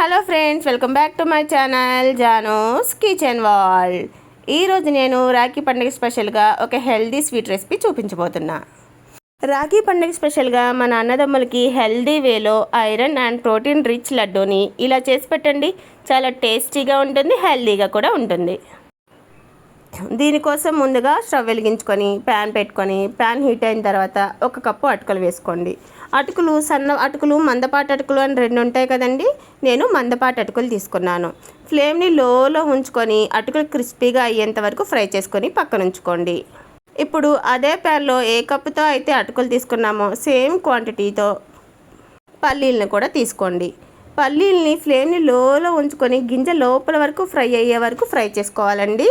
Hello friends welcome back to my channel Jano's kitchen wall. ఈరోజు నేను రాఖీ పండుగ స్పెషల్గా ఒక హెల్దీ స్వీట్ రెసిపీ చూపించబోతున్నా. రాఖీ పండుగ స్పెషల్గా మన అన్నదమ్ములకి హెల్దీ వేలో ఐరన్ అండ్ ప్రోటీన్ రిచ్ లడ్డూని ఇలా చేసి పెట్టండి. చాలా టేస్టీగా ఉంటుంది హెల్దీగా కూడా ఉంటుంది. దీనికోసం ముందుగా స్టవ్ వెలిగించుకొని ప్యాన్ పెట్టుకొని ప్యాన్ హీట్ అయిన తర్వాత ఒక కప్పు అటుకులు వేసుకోండి. అటుకులు సన్న అటుకులు మందపాటి అటుకులు అని రెండు ఉంటాయి కదండి నేను మందపాటి అటుకులు తీసుకున్నాను. ఫ్లేమ్ని లోలో ఉంచుకొని అటుకులు క్రిస్పీగా అయ్యేంత వరకు ఫ్రై చేసుకొని పక్కన ఉంచుకోండి. ఇప్పుడు అదే ప్యాన్లో ఏ కప్పుతో అయితే అటుకులు తీసుకున్నామో సేమ్ క్వాంటిటీతో పల్లీలను కూడా తీసుకోండి. పల్లీల్ని ఫ్లేమ్ని లోలో ఉంచుకొని గింజ లోపల వరకు ఫ్రై అయ్యే వరకు ఫ్రై చేసుకోవాలండి.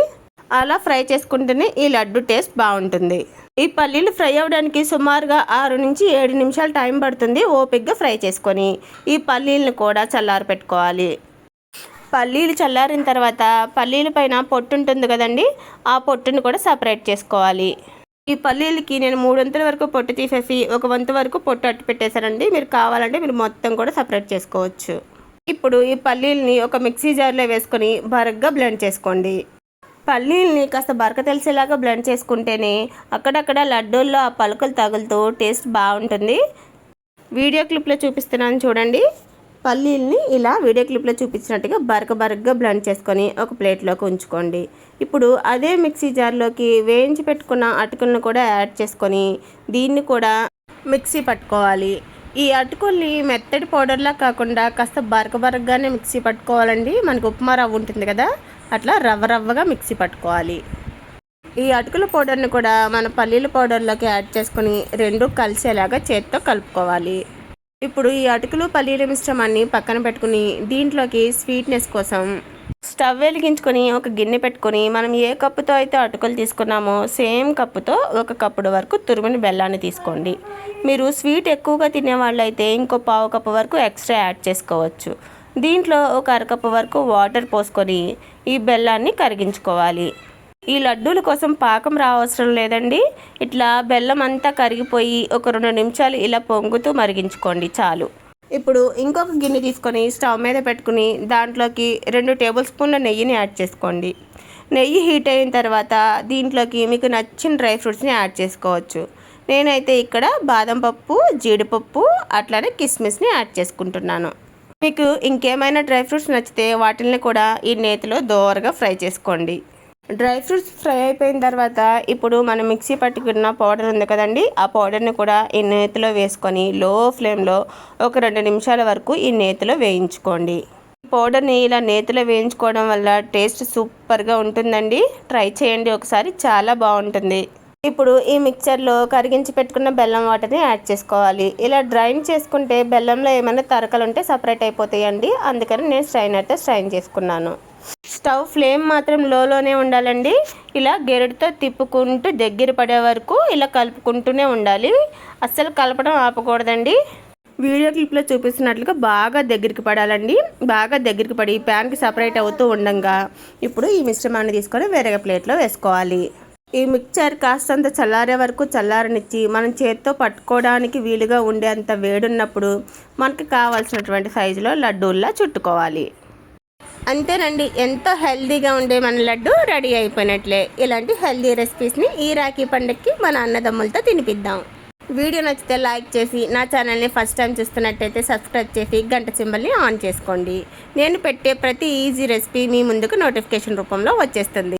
అలా ఫ్రై చేసుకుంటేనే ఈ లడ్డు టేస్ట్ బాగుంటుంది. ఈ పల్లీలు ఫ్రై అవ్వడానికి సుమారుగా ఆరు నుంచి ఏడు నిమిషాలు టైం పడుతుంది ఓపిక్గా ఫ్రై చేసుకొని. ఈ పల్లీలను కూడా చల్లారి పెట్టుకోవాలి. పల్లీలు చల్లారిన తర్వాత పల్లీల పైన పొట్టు ఉంటుంది కదండి ఆ పొట్టును కూడా సపరేట్ చేసుకోవాలి. ఈ పల్లీలకి నేను మూడొంతుల వరకు పొట్టు తీసేసి ఒక వంతు వరకు పొట్టు అట్టు పెట్టేశానండి. మీరు కావాలంటే మీరు మొత్తం కూడా సపరేట్ చేసుకోవచ్చు. ఇప్పుడు ఈ పల్లీలని ఒక మిక్సీ జార్లో వేసుకొని బరగ్గా బ్లెండ్ చేసుకోండి. పల్లీల్ని కాస్త బరక తెలిసేలాగా బ్లెండ్ చేసుకుంటేనే అక్కడక్కడ లడ్డూల్లో ఆ పలుకలు తగులుతూ టేస్ట్ బాగుంటుంది. వీడియో క్లిప్లో చూపిస్తున్నాను చూడండి. పల్లీల్ని ఇలా వీడియో క్లిప్లో చూపించినట్టుగా బరక బరకగా బ్లెండ్ చేసుకొని ఒక ప్లేట్లోకి ఉంచుకోండి. ఇప్పుడు అదే మిక్సీ జార్లోకి వేయించి పెట్టుకున్న అటుకులను కూడా యాడ్ చేసుకొని దీన్ని కూడా మిక్సీ పట్టుకోవాలి. ఈ అటుకుల్ని మెత్తటి పౌడర్లా కాకుండా కాస్త బరక బరకగానే మిక్సీ పట్టుకోవాలండి. మనకు ఉప్మా రవ్వ ఉంటుంది కదా. అట్లా రవ్వ రవ్వగా మిక్సీ పట్టుకోవాలి. ఈ అటుకుల పౌడర్ని కూడా మన పల్లీల పౌడర్లోకి యాడ్ చేసుకొని రెండు కలిసేలాగా చేత్తో కలుపుకోవాలి. ఇప్పుడు ఈ అటుకులు పల్లీల మిశ్రమాన్ని పక్కన పెట్టుకుని దీంట్లోకి స్వీట్నెస్ కోసం స్టవ్ వెలిగించుకొని ఒక గిన్నె పెట్టుకొని మనం ఏ కప్పుతో అయితే అటుకులు తీసుకున్నామో సేమ్ కప్పుతో ఒక కప్పుడు వరకు తురుమిన బెల్లాన్ని తీసుకోండి. మీరు స్వీట్ ఎక్కువగా తినే వాళ్ళైతే ఇంకో పావు కప్పు వరకు ఎక్స్ట్రా యాడ్ చేసుకోవచ్చు. దీంట్లో ఒక అరకప్పు వరకు వాటర్ పోసుకొని ఈ బెల్లాన్ని కరిగించుకోవాలి. ఈ లడ్డూల కోసం పాకం రావసరం లేదండి. ఇట్లా బెల్లం అంతా కరిగిపోయి ఒక రెండు నిమిషాలు ఇలా పొంగుతూ మరిగించుకోండి చాలు. ఇప్పుడు ఇంకొక గిన్నె తీసుకొని స్టవ్ మీద పెట్టుకుని దాంట్లోకి రెండు టేబుల్ స్పూన్ల నెయ్యిని యాడ్ చేసుకోండి. నెయ్యి హీట్ అయిన తర్వాత దీంట్లోకి మీకు నచ్చిన డ్రై ఫ్రూట్స్ని యాడ్ చేసుకోవచ్చు. నేనైతే ఇక్కడ బాదం పప్పు జీడిపప్పు అట్లానే కిస్మిస్ని యాడ్ చేసుకుంటున్నాను. మీకు ఇంకేమైనా డ్రై ఫ్రూట్స్ నచ్చితే వాటిని కూడా ఈ నేతిలో దోరగా ఫ్రై చేసుకోండి. డ్రై ఫ్రూట్స్ ఫ్రై అయిపోయిన తర్వాత ఇప్పుడు మనం మిక్సీ పట్టుకున్న పౌడర్ ఉంది కదండి ఆ పౌడర్ని కూడా ఈ నేతిలో వేసుకొని లో ఫ్లేమ్లో ఒక రెండు నిమిషాల వరకు ఈ నేతిలో వేయించుకోండి. పౌడర్ని ఇలా నేతిలో వేయించుకోవడం వల్ల టేస్ట్ సూపర్గా ఉంటుందండి. ట్రై చేయండి ఒకసారి చాలా బాగుంటుంది. ఇప్పుడు ఈ మిక్చర్లో కరిగించి పెట్టుకున్న బెల్లం వాటర్ని యాడ్ చేసుకోవాలి. ఇలా డ్రైన్ చేసుకుంటే బెల్లంలో ఏమైనా తరకలు ఉంటే సపరేట్ అయిపోతాయండి. అందుకని నేను స్ట్రైనర్తో స్ట్రైన్ చేసుకున్నాను. స్టవ్ ఫ్లేమ్ మాత్రం లోలోనే ఉండాలండి. ఇలా గెరడుతో తిప్పుకుంటూ దగ్గర పడే వరకు ఇలా కలుపుకుంటూనే ఉండాలి. అస్సలు కలపడం ఆపకూడదండి. వీడియో క్లిప్లో చూపిస్తున్నట్లుగా బాగా దగ్గరికి పడాలండి. బాగా దగ్గరికి పడి ప్యాన్కి సపరేట్ అవుతూ ఉండగా. ఇప్పుడు ఈ మిశ్రమాన్ని తీసుకొని వేరే ప్లేట్లో వేసుకోవాలి. ఈ మిక్చర్ కాస్తంత చల్లారే వరకు చల్లారనిచ్చి మనం చేత్తో పట్టుకోవడానికి వీలుగా ఉండేంత వేడున్నప్పుడు మనకి కావాల్సినటువంటి సైజులో లడ్డూల్లా చుట్టుకోవాలి. అంతేనండి ఎంతో హెల్దీగా ఉండే మన లడ్డు రెడీ అయిపోయినట్లే. ఇలాంటి హెల్దీ రెసిపీస్ని ఈ రాఖీ పండుగకి మన అన్నదమ్ములతో తినిపిద్దాం. వీడియో నచ్చితే లైక్ చేసి నా ఛానల్ని ఫస్ట్ టైం చూస్తున్నట్టయితే సబ్స్క్రైబ్ చేసి గంట సింబల్ని ఆన్ చేసుకోండి. నేను పెట్టే ప్రతి ఈజీ రెసిపీ మీ ముందుకు నోటిఫికేషన్ రూపంలో వచ్చేస్తుంది.